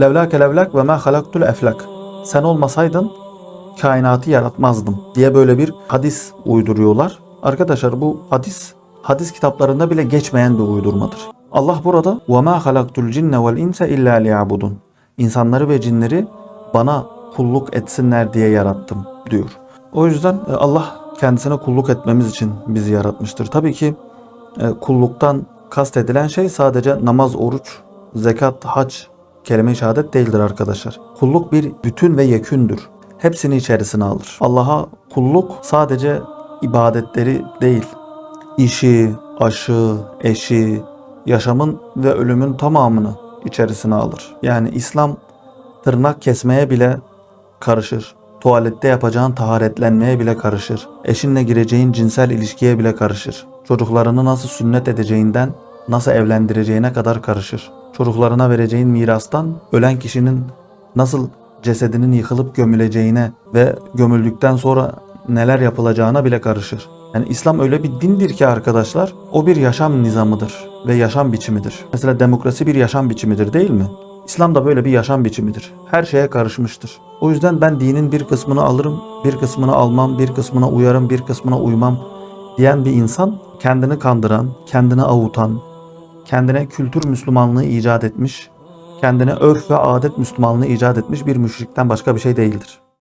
Levlake levlak ve ma halaktul eflak. Sen olmasaydın kainatı yaratmazdım diye böyle bir hadis uyduruyorlar. Arkadaşlar bu hadis hadis kitaplarında bile geçmeyen bir uydurmadır. Allah burada ve ma halaktul cinne vel insa illa liyabudun. İnsanları ve cinleri bana kulluk etsinler diye yarattım diyor. O yüzden e, Allah kendisine kulluk etmemiz için bizi yaratmıştır. Tabii ki e, kulluktan kastedilen şey sadece namaz, oruç, zekat, hac, kelime-i şehadet değildir arkadaşlar. Kulluk bir bütün ve yekündür. Hepsini içerisine alır. Allah'a kulluk sadece ibadetleri değil, işi, aşı, eşi, yaşamın ve ölümün tamamını içerisine alır. Yani İslam tırnak kesmeye bile karışır. Tuvalette yapacağın taharetlenmeye bile karışır. Eşinle gireceğin cinsel ilişkiye bile karışır. Çocuklarını nasıl sünnet edeceğinden nasıl evlendireceğine kadar karışır. Çocuklarına vereceğin mirastan ölen kişinin nasıl cesedinin yıkılıp gömüleceğine ve gömüldükten sonra neler yapılacağına bile karışır. Yani İslam öyle bir dindir ki arkadaşlar o bir yaşam nizamıdır ve yaşam biçimidir. Mesela demokrasi bir yaşam biçimidir değil mi? İslam da böyle bir yaşam biçimidir. Her şeye karışmıştır. O yüzden ben dinin bir kısmını alırım, bir kısmını almam, bir kısmına uyarım, bir kısmına uymam diyen bir insan kendini kandıran, kendini avutan, kendine kültür Müslümanlığı icat etmiş, kendine örf ve adet Müslümanlığı icat etmiş bir müşrikten başka bir şey değildir.